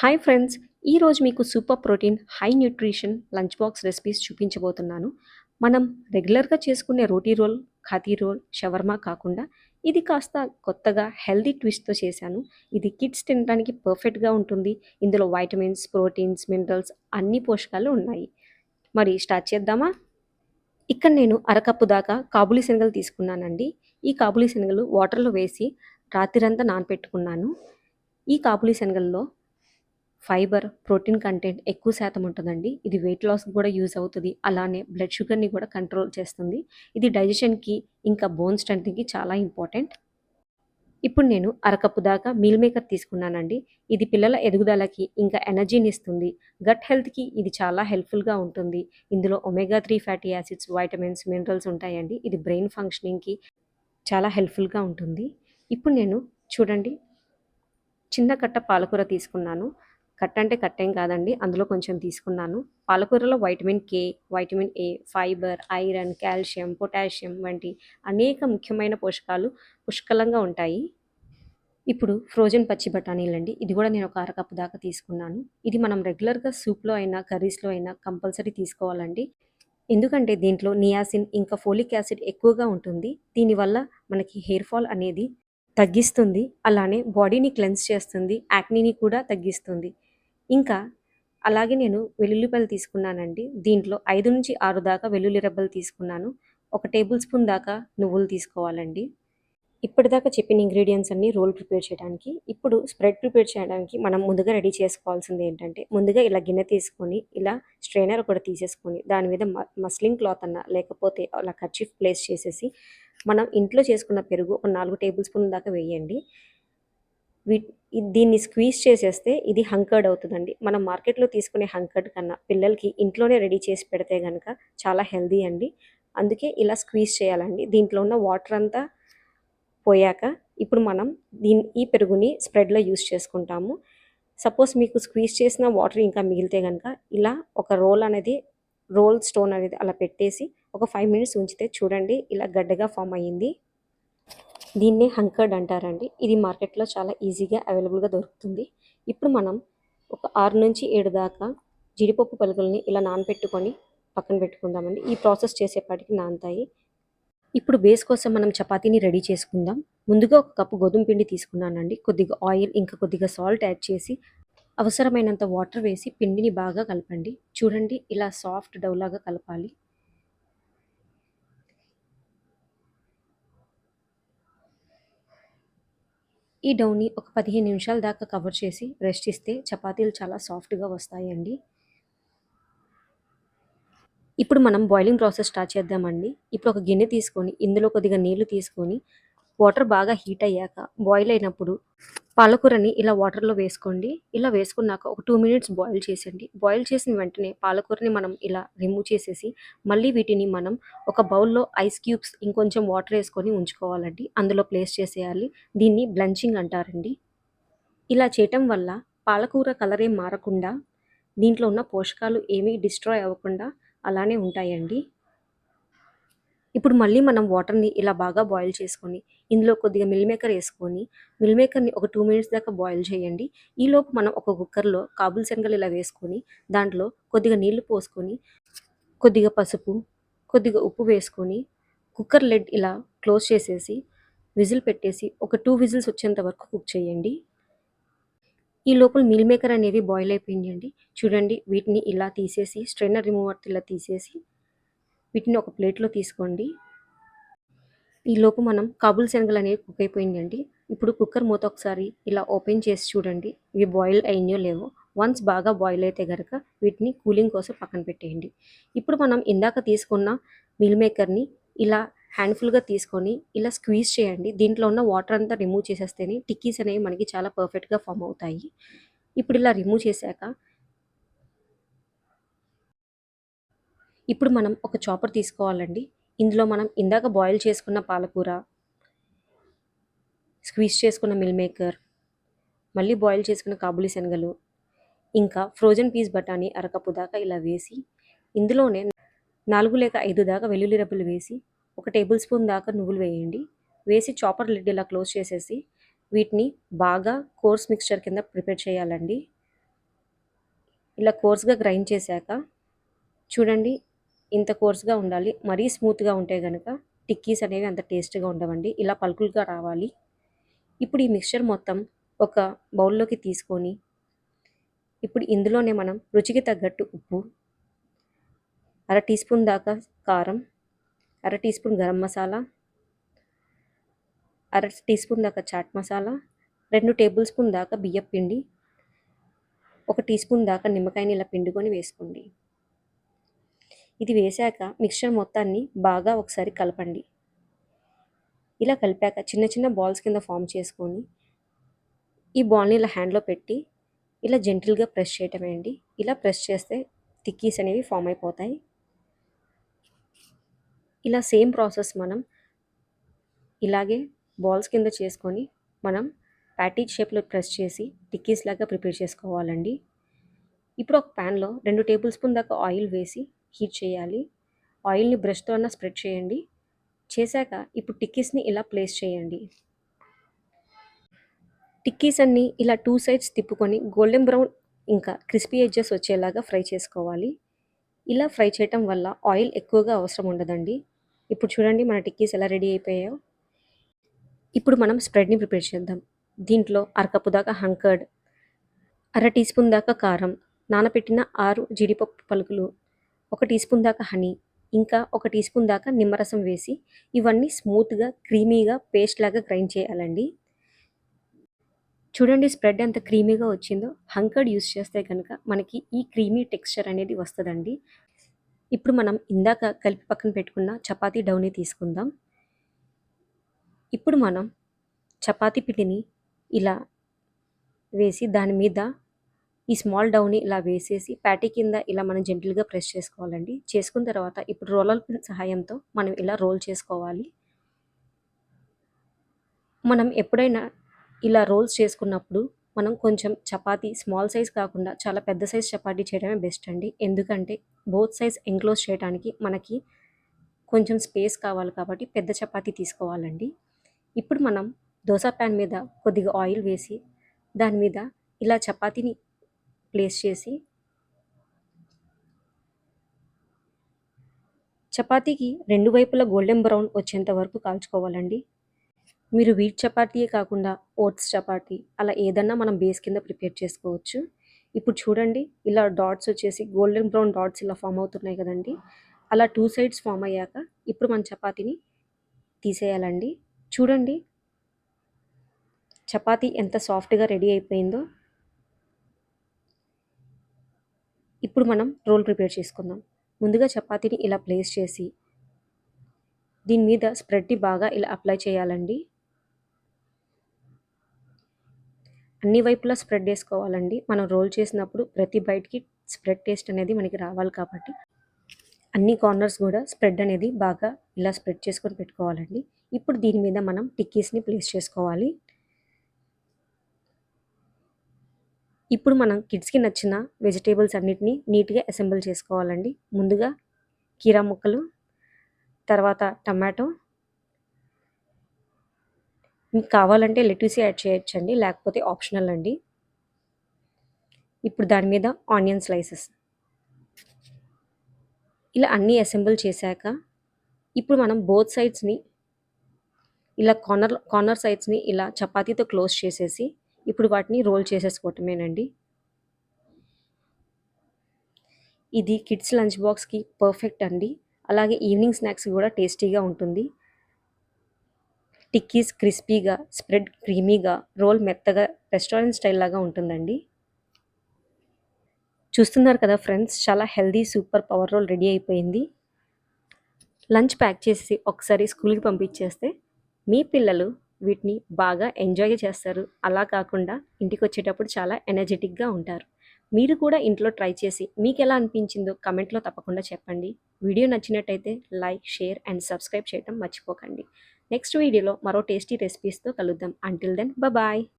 Hi friends ఈరోజు మీకు super protein high nutrition lunch box recipes చూపించబోతున్నాను. మనం రెగ్యులర్గా చేసుకునే రోటీ రోల్ ఖాతీ రోల్ షవర్మా కాకుండా ఇది కాస్త కొత్తగా హెల్దీ ట్విస్ట్తో చేశాను. ఇది కిడ్స్ తినడానికి పర్ఫెక్ట్గా ఉంటుంది. ఇందులో వైటమిన్స్ ప్రోటీన్స్ మినరల్స్ అన్ని పోషకాలు ఉన్నాయి. మరి స్టార్ట్ చేద్దామా? ఇక్కడ నేను అరకప్పు దాకా కాబులి శనగలు తీసుకున్నానండి. ఈ కాబులి శనగలు వాటర్లో వేసి రాత్రిరంతా నానపెట్టుకున్నాను. ఈ కాబులి శనగల్లో ఫైబర్ ప్రోటీన్ కంటెంట్ ఎక్కువ శాతం ఉంటుందండి. ఇది వెయిట్ లాస్కి కూడా యూజ్ అవుతుంది. అలానే బ్లడ్ షుగర్ని కూడా కంట్రోల్ చేస్తుంది. ఇది డైజెషన్కి ఇంకా బోన్ స్ట్రెంత్కి చాలా ఇంపార్టెంట్ ఇప్పుడు నేను అరకప్పు దాకా మీల్ మేకర్ తీసుకున్నానండి. ఇది పిల్లల ఎదుగుదలకి ఇంకా ఎనర్జీని ఇస్తుంది. గట్ హెల్త్కి ఇది చాలా హెల్ప్ఫుల్గా ఉంటుంది. ఇందులో omega three fatty acids vitamins minerals ఉంటాయండి. ఇది బ్రెయిన్ ఫంక్షనింగ్కి చాలా హెల్ప్ఫుల్గా ఉంటుంది. ఇప్పుడు నేను చూడండి చిన్న కట్ట పాలకూర తీసుకున్నాను. కట్ అంటే కట్ ఏం కాదండి. అందులో కొంచెం తీసుకున్నాను. పాలకూరలో vitamin K vitamin A fibre iron calcium potassium వంటి అనేక ముఖ్యమైన పోషకాలు పుష్కలంగా ఉంటాయి. ఇప్పుడు ఫ్రోజన్ పచ్చి బఠానీలండి. ఇది కూడా నేను ఒక అరకప్పు దాకా తీసుకున్నాను. ఇది మనం రెగ్యులర్గా సూప్లో అయినా కర్రీస్లో అయినా కంపల్సరీ తీసుకోవాలండి. ఎందుకంటే దీంట్లో నియాసిన్ ఇంకా ఫోలిక్ యాసిడ్ ఎక్కువగా ఉంటుంది. దీనివల్ల మనకి హెయిర్ ఫాల్ అనేది తగ్గిస్తుంది. అలానే బాడీని క్లెన్స్ చేస్తుంది. యాక్నీని కూడా తగ్గిస్తుంది. ఇంకా అలాగే నేను వెల్లుల్లిపాయలు తీసుకున్నానండి. దీంట్లో ఐదు నుంచి ఆరు దాకా వెల్లుల్లి రెబ్బలు తీసుకున్నాను. ఒక టేబుల్ స్పూన్ దాకా నువ్వులు తీసుకోవాలండి. ఇప్పటిదాకా చెప్పిన ఇంగ్రీడియంట్స్ అన్ని రోల్ ప్రిపేర్ చేయడానికి. ఇప్పుడు స్ప్రెడ్ ప్రిపేర్ చేయడానికి మనం ముందుగా రెడీ చేసుకోవాల్సింది ఏంటంటే ముందుగా ఇలా గిన్నె తీసుకొని ఇలా స్ట్రైనర్ ఒకటి తీసేసుకొని దాని మీద మస్లింగ్ క్లాత్ అన్న లేకపోతే అలా కర్చీఫ్ ప్లేస్ చేసేసి మనం ఇంట్లో చేసుకున్న పెరుగు ఒక నాలుగు టేబుల్ స్పూన్ దాకా వేయండి. వీ దీన్ని స్క్వీజ్ చేసేస్తే ఇది హంకర్డ్ అవుతుందండి. మనం మార్కెట్లో తీసుకునే హంకర్డ్ కన్నా పిల్లలకి ఇంట్లోనే రెడీ చేసి పెడితే కనుక చాలా హెల్దీ అండి. అందుకే ఇలా స్క్వీజ్ చేయాలండి. దీంట్లో ఉన్న వాటర్ అంతా పోయాక ఇప్పుడు మనం దీని ఈ పెరుగుని స్ప్రెడ్లో యూస్ చేసుకుంటాము. సపోజ్ మీకు స్క్వీజ్ చేసిన వాటర్ ఇంకా మిగిలితే కనుక ఇలా ఒక రోల్ అనేది రోల్ స్టోన్ అనేది అలా పెట్టేసి ఒక ఫైవ్ మినిట్స్ ఉంచితే చూడండి ఇలా గడ్డగా ఫామ్ అయ్యింది. దీన్నే హంకర్డ్ అంటారండి. ఇది మార్కెట్లో చాలా ఈజీగా అవైలబుల్గా దొరుకుతుంది. ఇప్పుడు మనం ఒక ఆరు నుంచి ఏడు దాకా జీడిపప్పు పలుకుల్ని ఇలా నానబెట్టుకొని పక్కన పెట్టుకుందామండి. ఈ ప్రాసెస్ చేసేపాటికి నానతాయి. ఇప్పుడు బేస్ కోసం మనం చపాతీని రెడీ చేసుకుందాం. ముందుగా ఒక కప్పు గోధుమ పిండి తీసుకున్నానండి. కొద్దిగా ఆయిల్ ఇంకా కొద్దిగా సాల్ట్ యాడ్ చేసి అవసరమైనంత వాటర్ వేసి పిండిని బాగా కలపండి. చూడండి ఇలా సాఫ్ట్ డౌలాగా కలపాలి. ఈ డౌని ఒక పదిహేను నిమిషాల దాకా కవర్ చేసి రెస్ట్ ఇస్తే చపాతీలు చాలా సాఫ్ట్గా వస్తాయండి. ఇప్పుడు మనం బాయిలింగ్ ప్రాసెస్ స్టార్ట్ చేద్దామండి. ఇప్పుడు ఒక గిన్నె తీసుకొని ఇందులో కొద్దిగా నీళ్ళు తీసుకొని వాటర్ బాగా హీట్ అయ్యాక బాయిల్ అయినప్పుడు పాలకూరని ఇలా వాటర్లో వేసుకోండి. ఇలా వేసుకున్నాక ఒక టూ మినిట్స్ బాయిల్ చేసేయండి. బాయిల్ చేసిన వెంటనే పాలకూరని మనం ఇలా రిమూవ్ చేసేసి మళ్ళీ వీటిని మనం ఒక బౌల్లో ఐస్ క్యూబ్స్ ఇంకొంచెం వాటర్ వేసుకొని ఉంచుకోవాలండి. అందులో ప్లేస్ చేసేయాలి. దీన్ని బ్లంచింగ్ అంటారండి. ఇలా చేయటం వల్ల పాలకూర కలర్ ఏం మారకుండా దీంట్లో ఉన్న పోషకాలు ఏమీ డిస్ట్రాయ్ అవ్వకుండా అలానే ఉంటాయండి. ఇప్పుడు మళ్ళీ మనం వాటర్ని ఇలా బాగా బాయిల్ చేసుకొని ఇందులో కొద్దిగా మిల్ మేకర్ వేసుకొని మిల్ మేకర్ని ఒక టూ మినిట్స్ దాకా బాయిల్ చేయండి. ఈలోపు మనం ఒక కుక్కర్లో కాబుల్ శనగలు ఇలా వేసుకొని దాంట్లో కొద్దిగా నీళ్ళు పోసుకొని కొద్దిగా పసుపు కొద్దిగా ఉప్పు వేసుకొని కుక్కర్ లెడ్ ఇలా క్లోజ్ చేసేసి విజిల్ పెట్టేసి ఒక టూ విజిల్స్ వచ్చేంత వరకు కుక్ చేయండి. ఈ లోపల మిల్ మేకర్ అనేవి బాయిల్ అయిపోయిందండి. చూడండి వీటిని ఇలా తీసేసి స్ట్రైనర్ రిమూవర్ ఇలా తీసేసి వీటిని ఒక ప్లేట్లో తీసుకోండి. ఈ లోపు మనం కాబుల్ శనగలు అనేవి కుక్ అయిపోయిందండి. ఇప్పుడు కుక్కర్ మూత ఒకసారి ఇలా ఓపెన్ చేసి చూడండి. ఇవి బాయిల్ అయినో లేవో. వన్స్ బాగా బాయిల్ అయితే కనుక వీటిని కూలింగ్ కోసం పక్కన పెట్టేయండి. ఇప్పుడు మనం ఇందాక తీసుకున్న మిల్ మేకర్ని ఇలా హ్యాండ్ఫుల్గా తీసుకొని ఇలా స్క్వీజ్ చేయండి. దీంట్లో ఉన్న వాటర్ అంతా రిమూవ్ చేసేస్తేనే టిక్కీస్ అనేవి మనకి చాలా పర్ఫెక్ట్గా ఫామ్ అవుతాయి. ఇప్పుడు ఇలా రిమూవ్ చేశాక ఇప్పుడు మనం ఒక చాపర్ తీసుకోవాలండి. ఇందులో మనం ఇందాక బాయిల్ చేసుకున్న పాలకూర స్క్వీజ్ చేసుకున్న మిల్ మేకర్ మళ్ళీ బాయిల్ చేసుకున్న కాబులి శనగలు ఇంకా ఫ్రోజన్ పీస్ బఠానీ అరకప్పు దాకా ఇలా వేసి ఇందులోనే నాలుగు లేక ఐదు దాకా వెల్లుల్లి రబ్బులు వేసి ఒక టేబుల్ స్పూన్ దాకా నువ్వులు వేయండి. వేసి చాపర్ లిడ్ ఇలా క్లోజ్ చేసేసి వీటిని బాగా కోర్స్ మిక్స్చర్ కింద ప్రిపేర్ చేయాలండి. ఇలా కోర్స్గా గ్రైండ్ చేశాక చూడండి ఇంత కోర్స్గా ఉండాలి మరీ స్మూత్గా ఉంటే కనుక టిక్కీస్ అనేవి అంత టేస్ట్గా ఉండవండి. ఇలా పలుకులుగా రావాలి. ఇప్పుడు ఈ మిక్చర్ మొత్తం ఒక బౌల్లోకి తీసుకొని ఇప్పుడు ఇందులోనే మనం రుచికి తగ్గట్టు ఉప్పు అర టీ స్పూన్ దాకా కారం అర టీ స్పూన్ గరం మసాలా అర టీ స్పూన్ దాకా చాట్ మసాలా రెండు టేబుల్ స్పూన్ దాకా బియ్యం పిండి ఒక టీ స్పూన్ దాకా నిమ్మకాయని ఇలా పిండుకొని వేసుకోండి. ఇది వేశాక మిక్చర్ మొత్తాన్ని బాగా ఒకసారి కలపండి. ఇలా కలిపాక చిన్న చిన్న బాల్స్ కింద ఫామ్ చేసుకొని ఈ బాల్ని ఇలా హ్యాండ్లో పెట్టి ఇలా జెంటిల్గా ప్రెస్ చేయటమే అండి. ఇలా ప్రెస్ చేస్తే టిక్కీస్ అనేవి ఫామ్ అయిపోతాయి. ఇలా సేమ్ ప్రాసెస్ మనం ఇలాగే బాల్స్ కింద చేసుకొని మనం ప్యాటీ షేప్లో ప్రెస్ చేసి టిక్కీస్ లాగా ప్రిపేర్ చేసుకోవాలండి. ఇప్పుడు ఒక ప్యాన్లో రెండు టేబుల్ స్పూన్ దాకా ఆయిల్ వేసి హీట్ చేయాలి. ఆయిల్ని బ్రష్తో అన్న స్ప్రెడ్ చేయండి. చేశాక ఇప్పుడు టిక్కీస్ని ఇలా ప్లేస్ చేయండి. టిక్కీస్ అన్నీ ఇలా టూ సైడ్స్ తిప్పుకొని గోల్డెన్ బ్రౌన్ ఇంకా క్రిస్పీ ఎడ్జెస్ వచ్చేలాగా ఫ్రై చేసుకోవాలి. ఇలా ఫ్రై చేయటం వల్ల ఆయిల్ ఎక్కువగా అవసరం ఉండదండి. ఇప్పుడు చూడండి మన టిక్కీస్ ఎలా రెడీ అయిపోయాయో. ఇప్పుడు మనం స్ప్రెడ్ని ప్రిపేర్ చేద్దాం. దీంట్లో అరకప్పు దాకా హంకర్డ్ అర టీ స్పూన్ దాకా కారం నానబెట్టిన ఆరు జీడిపప్పు పలుకులు ఒక టీ స్పూన్ దాకా హనీ ఇంకా ఒక టీ స్పూన్ దాకా నిమ్మరసం వేసి ఇవన్నీ స్మూత్గా క్రీమీగా పేస్ట్ లాగా గ్రైండ్ చేయాలండి. చూడండి స్ప్రెడ్ ఎంత క్రీమీగా వచ్చిందో. హంకర్డ్ యూస్ చేస్తే కనుక మనకి ఈ క్రీమీ టెక్స్చర్ అనేది వస్తుందండి. ఇప్పుడు మనం ఇందాక కలిపి పక్కన పెట్టుకున్న చపాతీ డౌని తీసుకుందాం. ఇప్పుడు మనం చపాతీ పిండిని ఇలా వేసి దాని మీద ఈ స్మాల్ డౌని ఇలా వేసేసి ప్యాటీ కింద ఇలా మనం జెంటిల్గా ప్రెస్ చేసుకోవాలండి. చేసుకున్న తర్వాత ఇప్పుడు రోలర్ పిన్ సహాయంతో మనం ఇలా రోల్ చేసుకోవాలి. మనం ఎప్పుడైనా ఇలా రోల్స్ చేసుకున్నప్పుడు మనం కొంచెం చపాతీ స్మాల్ సైజ్ కాకుండా చాలా పెద్ద సైజ్ చపాతీ చేయడమే బెస్ట్ అండి. ఎందుకంటే బోత్ సైజ్ ఎంక్లోజ్ చేయడానికి మనకి కొంచెం స్పేస్ కావాలి కాబట్టి పెద్ద చపాతీ తీసుకోవాలండి. ఇప్పుడు మనం దోశ ప్యాన్ మీద కొద్దిగా ఆయిల్ వేసి దాని మీద ఇలా చపాతీని ప్లేస్ చేసి చపాతీకి రెండు వైపులా గోల్డెన్ బ్రౌన్ వచ్చేంత వరకు కాల్చుకోవాలండి. మీరు వీట్ చపాతీయే కాకుండా ఓట్స్ చపాతీ అలా ఏదన్నా మనం బేస్ కింద ప్రిపేర్ చేసుకోవచ్చు. ఇప్పుడు చూడండి ఇలా డాట్స్ వచ్చేసి గోల్డెన్ బ్రౌన్ డాట్స్ ఇలా ఫామ్ అవుతున్నాయి కదండి. అలా టూ సైడ్స్ ఫామ్ అయ్యాక ఇప్పుడు మన చపాతీని తీసేయాలండి. చూడండి చపాతీ ఎంత సాఫ్ట్గా రెడీ అయిపోయిందో. ఇప్పుడు మనం రోల్ ప్రిపేర్ చేసుకుందాం. ముందుగా చపాతీని ఇలా ప్లేస్ చేసి దీని మీద స్ప్రెడ్ని బాగా ఇలా అప్లై చేయాలండి. అన్ని వైపులా స్ప్రెడ్ వేసుకోవాలండి. మనం రోల్ చేసినప్పుడు ప్రతి బయటికి స్ప్రెడ్ టేస్ట్ అనేది మనకి రావాలి కాబట్టి అన్ని కార్నర్స్ కూడా స్ప్రెడ్ అనేది బాగా ఇలా స్ప్రెడ్ చేసుకొని పెట్టుకోవాలండి. ఇప్పుడు దీని మీద మనం టిక్కీస్ని ప్లేస్ చేసుకోవాలి. ఇప్పుడు మనం కిడ్స్కి నచ్చిన వెజిటేబుల్స్ అన్నిటినీ నీట్గా అసెంబుల్ చేసుకోవాలండి. ముందుగా కీరా ముక్కలు తర్వాత టమాటో. మీకు కావాలంటే లెట్యూస్ యాడ్ చేయొచ్చండి లేకపోతే ఆప్షనల్ అండి. ఇప్పుడు దాని మీద ఆనియన్ స్లైసెస్. ఇలా అన్నీ అసెంబుల్ చేశాక ఇప్పుడు మనం బోత్ సైడ్స్ని ఇలా కార్నర్ కార్నర్ సైడ్స్ని ఇలా చపాతీతో క్లోజ్ చేసేసి ఇప్పుడు వాటిని రోల్ చేసేసుకోవటమేనండి. ఇది కిడ్స్ లంచ్ బాక్స్కి పర్ఫెక్ట్ అండి. అలాగే ఈవినింగ్ స్నాక్స్ కూడా టేస్టీగా ఉంటుంది. టిక్కీస్ క్రిస్పీగా స్ప్రెడ్ క్రీమీగా రోల్ మెత్తగా రెస్టారెంట్ స్టైల్ లాగా ఉంటుందండి. చూస్తున్నారు కదా ఫ్రెండ్స్ చాలా healthy super power roll ready అయిపోయింది. లంచ్ ప్యాక్ చేసి ఒకసారి స్కూల్కి పంపించేస్తే మీ పిల్లలు వీటిని బాగా ఎంజాయ్ చేస్తారు. అలా కాకుండా ఇంటికి వచ్చేటప్పుడు చాలా ఎనర్జెటిక్గా ఉంటారు. మీరు కూడా ఇంట్లో ట్రై చేసి మీకు ఎలా అనిపించిందో కమెంట్లో తప్పకుండా చెప్పండి. వీడియో నచ్చినట్టయితే లైక్ షేర్ అండ్ సబ్స్క్రైబ్ చేయడం మర్చిపోకండి. నెక్స్ట్ వీడియోలో మరో టేస్టీ రెసిపీస్తో కలుద్దాం. Until then bye!